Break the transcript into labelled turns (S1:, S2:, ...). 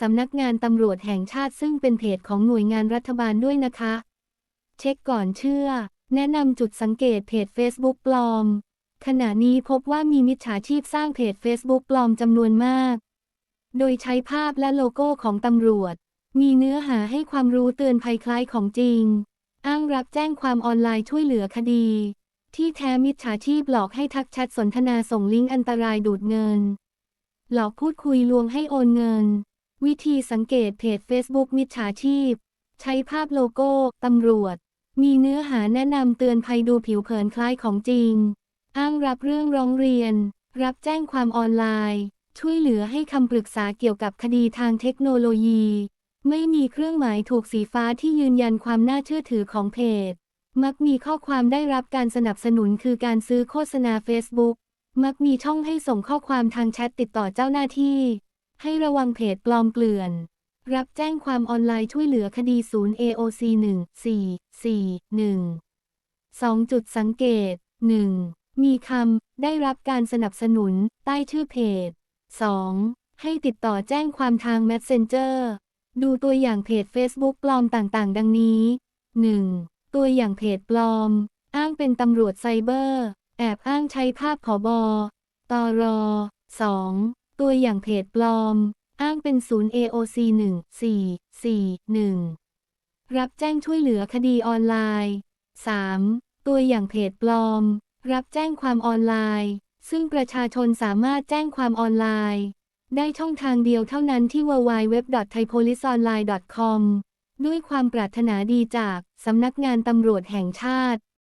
S1: สำนักงานตำรวจแห่งชาติซึ่งเป็นเพจของหน่วยงานรัฐบาลด้วยนะคะ เช็คก่อนเชื่อ แนะนำจุดสังเกตเพจ Facebook ปลอม ขณะนี้พบว่ามีมิจฉาชีพสร้างเพจ Facebook ปลอมจำนวนมาก โดยใช้ภาพและโลโก้ของตำรวจ มีเนื้อหาให้ความรู้เตือนภัยคล้ายของจริง อ้างรับแจ้งความออนไลน์ช่วยเหลือคดี ที่แท้มิจฉาชีพหลอกให้ทักแชทสนทนาส่งลิงก์อันตรายดูดเงิน หลอกพูดคุยลวงให้โอนเงิน วิธีสังเกตเพจ Facebook มิจฉาชีพ ใช้ภาพโลโก้ ตำรวจ มีเนื้อหาแนะนำเตือนภัยดูผิวเผินคล้ายของจริง อ้างรับเรื่องร้องเรียน รับแจ้งความออนไลน์ ช่วยเหลือให้คำปรึกษาเกี่ยวกับคดีทางเทคโนโลยี ไม่มีเครื่องหมายถูกสีฟ้าที่ยืนยันความน่าเชื่อถือของเพจ มักมีข้อความได้รับการสนับสนุนคือการซื้อโฆษณา Facebook มักมีช่องให้ส่งข้อความทางแชทติดต่อเจ้าหน้าที่ ให้ระวังเพจปลอมเกลื่อน รับแจ้งความออนไลน์ช่วยเหลือคดีศูนย์ AOC 1 4 4 1 2 จุดสังเกต 1. มีคำ ได้รับการสนับสนุน ใต้ชื่อเพจ 2. ให้ติดต่อแจ้งความทาง Messenger ดูตัวอย่างเพจ Facebook ปลอมต่างๆ ดังนี้ 1. ตัวอย่างเพจปลอม อ้างเป็นตำรวจไซเบอร์ แอบอ้างใช้ภาพผอบอตอรอ 2. ตัวอย่างเพจปลอม อ้างเป็นศูนย์ AOC 1 4 4 1 รับแจ้งช่วยเหลือคดีออนไลน์ 3. ตัวอย่างเพจปลอม รับแจ้งความออนไลน์ ซึ่งประชาชนสามารถแจ้งความออนไลน์ ได้ช่องทางเดียวเท่านั้นที่ www.thaipoliceonline.com ด้วยความปรารถนาดีจากสำนักงานตำรวจแห่งชาติ